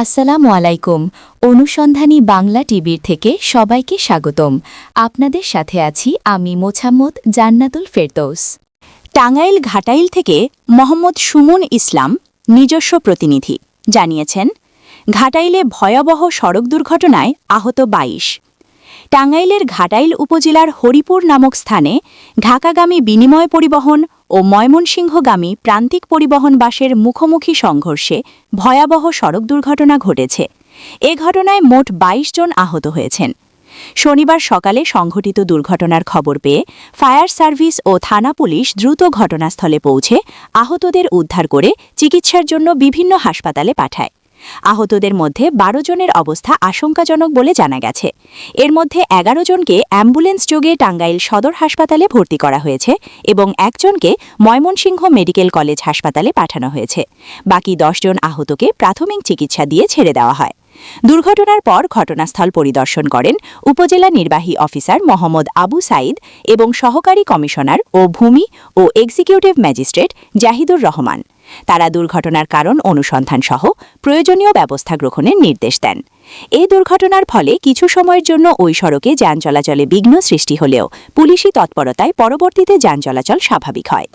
আসসালামু আলাইকুম। অনুসন্ধানী বাংলা টিভির থেকে সবাইকে স্বাগতম। আপনাদের সাথে আছি আমি মোছাম্মদ জান্নাতুল ফেরদৌস। টাঙ্গাইল ঘাটাইল থেকে মোহাম্মদ সুমন ইসলাম, নিজস্ব প্রতিনিধি, জানিয়েছেন, ঘাটাইলে ভয়াবহ সড়ক দুর্ঘটনায় আহত ২২ টাঙ্গাইলের ঘাটাইল উপজেলার হরিপুর নামক স্থানে ঢাকাগামী বিনিময় পরিবহন ও ময়মনসিংহগামী প্রান্তিক পরিবহন বাসের মুখোমুখি সংঘর্ষে ভয়াবহ সড়ক দুর্ঘটনা ঘটেছে। এ ঘটনায় মোট ২২ জন আহত হয়েছেন। শনিবার সকালে সংঘটিত দুর্ঘটনার খবর পেয়ে ফায়ার সার্ভিস ও থানা পুলিশ দ্রুত ঘটনাস্থলে পৌঁছে আহতদের উদ্ধার করে চিকিৎসার জন্য বিভিন্ন হাসপাতালে পাঠায়। আহতদের মধ্যে বারো জনের অবস্থা আশঙ্কাজনক বলে জানা গেছে। এর মধ্যে এগারো জনকে অ্যাম্বুলেন্স যোগে টাঙ্গাইল সদর হাসপাতালে ভর্তি করা হয়েছে এবং একজনকে ময়মনসিংহ মেডিকেল কলেজ হাসপাতালে পাঠানো হয়েছে। বাকি দশজন আহতকে প্রাথমিক চিকিৎসা দিয়ে ছেড়ে দেওয়া হয়। দুর্ঘটনার পর ঘটনাস্থল পরিদর্শন করেন উপজেলা নির্বাহী অফিসার মোহাম্মদ আবু সাইদ এবং সহকারী কমিশনার ও ভূমি ও এক্সিকিউটিভ ম্যাজিস্ট্রেট জাহিদুর রহমান। তারা দুর্ঘটনার কারণ অনুসন্ধান সহ প্রয়োজনীয় ব্যবস্থা গ্রহণের নির্দেশ দেন। এই দুর্ঘটনার ফলে কিছু সময়ের জন্য ওই সড়কে যান চলাচলে বিঘ্ন সৃষ্টি হলেও পুলিশি তৎপরতায় পরবর্তীতে যান চলাচল স্বাভাবিক হয়।